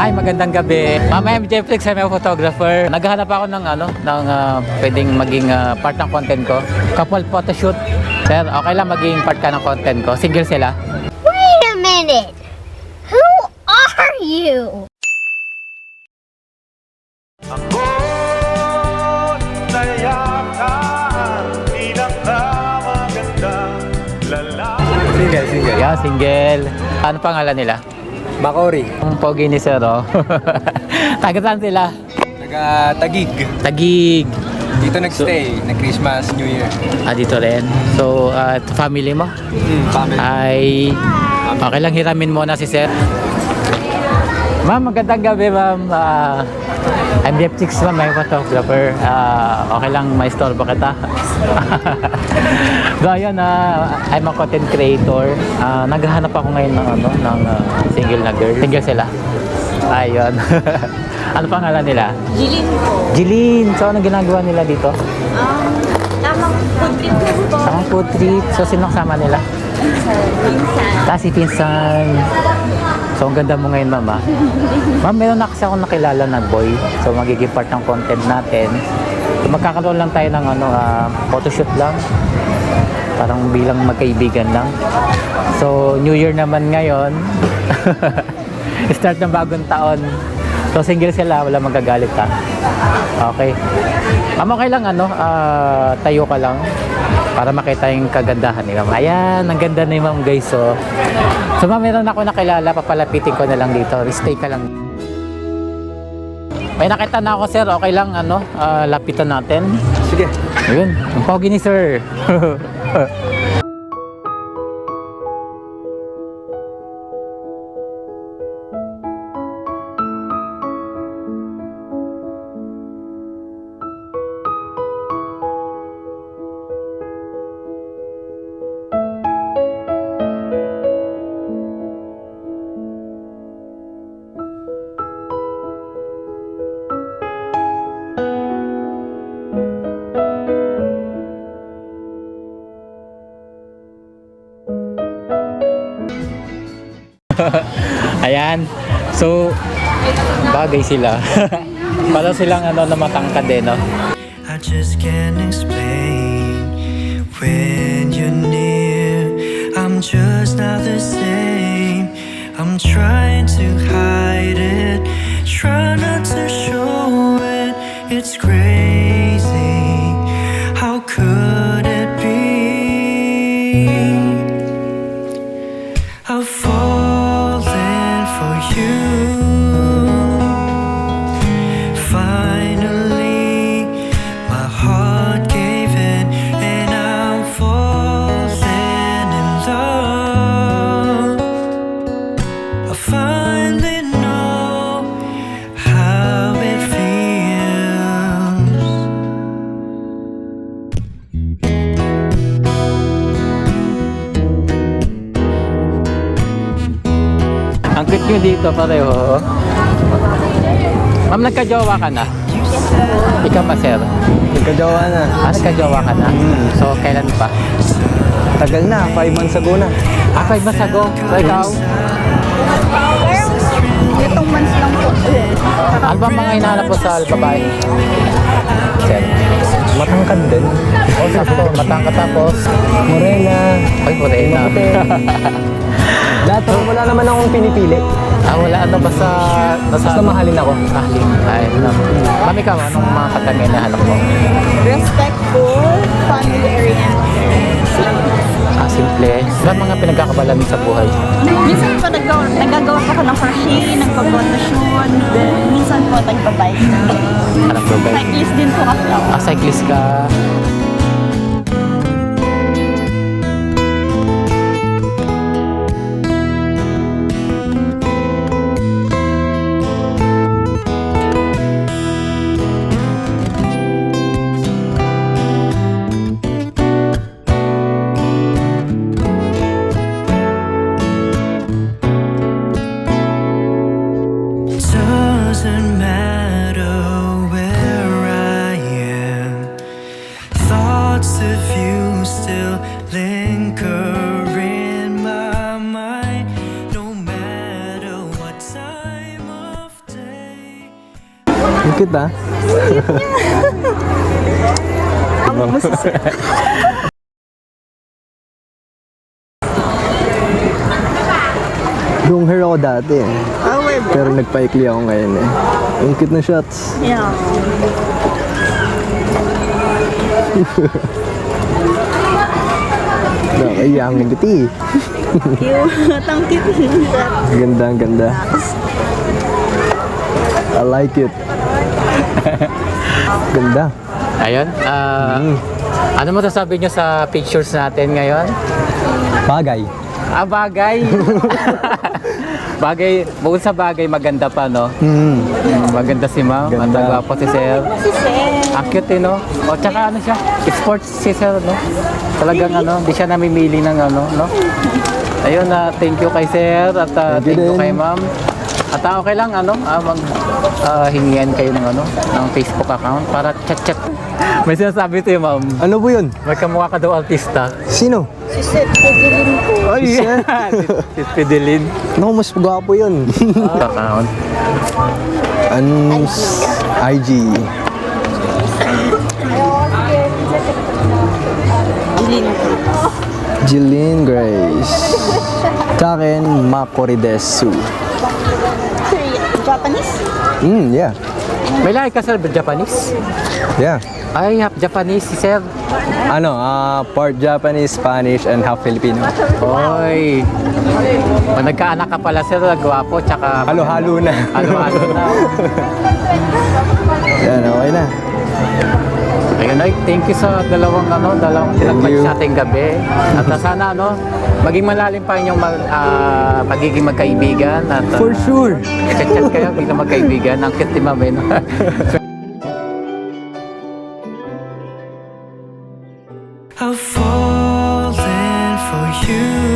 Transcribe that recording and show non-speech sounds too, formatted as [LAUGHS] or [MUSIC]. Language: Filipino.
Ay, magandang gabi. Mamaya I'm Jefflex, I'm a photographer. Naghahanap ako ng ano, ng ah, pwedeng maging ah, part ng content ko. Couple photoshoot. Sir, okay lang maging part ka ng content ko. Single sila. Wait a minute. Who are you? Single, single. Yeah, single. Ano pangalan nila? Bakori. Ang pogi ni Sir, oh. [LAUGHS] Taga saan sila? Taga Tagig. Tagig. Dito nagstay. Na Christmas, New Year. Ah, dito rin. So, ah, family mo? Hmm, family. Ay, okay lang hiramin muna si Sir. Ma'am, magandang gabi, ma'am. Ah, I'm Jeff Chicks, ma'am. May photographer. Ah, okay lang, may store ba kita? [LAUGHS] so, ayun, ah, I'm a content creator. Ah, naghahanap ako ngayon ng, ano, ng ah, single na girl. Single sila. Ayun. [LAUGHS] ano pangalan nila? Jilin po. Jilin. So, ano ginagawa nila dito? Um, tamang food trip po. Sa food trip. So, sino kasama nila? Minsan. Kasi pinsan. So, ang ganda mo ngayon, mama. Ma'am, meron na kasi ako nakilala na boy. So, magiging part ng content natin. So, magkakaroon lang tayo ng ano, ah, photoshoot lang. Parang bilang magkaibigan lang. So, New Year naman ngayon. [LAUGHS] Start ng bagong taon. So, single sila. Wala magagalit ha. Okay. Ma'am, okay lang ano, ah, tayo ka lang para makita yung kagandahan ni ma'am. Ayan, ang ganda ni ma'am guys. So, so ma'am, meron ako nakilala, papalapitin ko na lang dito. Stay ka lang. May nakita na ako sir, okay lang ano, ah, lapitan natin. Sige. Ayun, ang pogi ni sir. [LAUGHS] [LAUGHS] Ayan. So, bagay sila. [LAUGHS] Para silang ano na matangkad eh, no? I just can't explain when you're near. I'm just not the same. I'm trying to hide it, try not to show it. It's crazy. Dito pareho. oh. Ma'am, nagka-jowa ka na? Ikaw pa, sir? Nagkajawa na. Ah, nagka-jowa ka na? So, kailan pa? Tagal na. Five months ago na. Ah, five months ago. So, ikaw? Itong months lang po. Ano ba ang mga hinahanap mo sa babae? Sir? Matangkad din. O, sakto. Matangka tapos. Morena. Ay, morena. [LAUGHS] Lahat. Wala naman akong pinipili. Ah, wala. Ano, basta... Basta, Basta mahalin ako. Mahalin. Ay, no. Ma'am, ikaw, anong mga katangian na hanap mo? Respectful, family-oriented. Ah, simple. Ano mga pinagkakabalan mo sa buhay? Minsan po nagagawa po ako ng crochet, nagpag-photoshoot, then minsan po nagpabike. Hanap mo ba? Cyclist din po kasi ako. Ah, cyclist ka. Cute ah. [LAUGHS] Long hair ako dati eh. Oh, wait. Pero nagpaikli ako ngayon eh. Ang cute na shots. Yeah. [LAUGHS] Nakakaya ang ngiti. Cute. Ang cute. Ganda, ang ganda. I like it. [LAUGHS] Ganda. Ayun. ah, Ano mo sasabi nyo sa pictures natin ngayon? Bagay. Ah, bagay. [LAUGHS] bagay, bukod sa bagay, maganda pa, no? Hmm. Maganda si ma'am, at Ganda. gwapo si sir. Si Sir. Ang cute, eh, no? O, tsaka ano siya, sports si sir, no? Talagang ano, di siya namimili ng ano, no? Ayun na, thank you kay sir at ah, Thank you thank you din. kay ma'am. At ah, okay lang, ano, ah, mag ah, hingian kayo ng ano, ng Facebook account para chat-chat. [LAUGHS] May sinasabi sa'yo, ma'am. Ano po yun? May kamukha ka daw artista. Sino? Si Sir. Pagilin ko. Ay, Si Sir? si Fidelin. Naku, mas gwapo yun. account. Anong IG? Gilin ko. Jillian Grace. Sa akin, Makoridesu. Japanese? Hmm, yeah. May lahi ka, sir, Japanese? Yeah. Ay, half Japanese si sir. Ano, ah, part Japanese, Spanish, and half Filipino. Oy. Pag nagkaanak ka pala, sir, gwapo, tsaka... Halo-halo na. Halo-halo na. [LAUGHS] Yan, okay na. Ayun, ay, thank you sa dalawang, ano, dalawang pinagpag sa ating gabi. At ah, sana, ano, maging malalim pa inyong mag, ah, pagiging magkaibigan. At, ah, For sure. Chat-chat kayo bilang magkaibigan. Ang cute ni Ma'am, eh, no? [LAUGHS] I've fallen for you.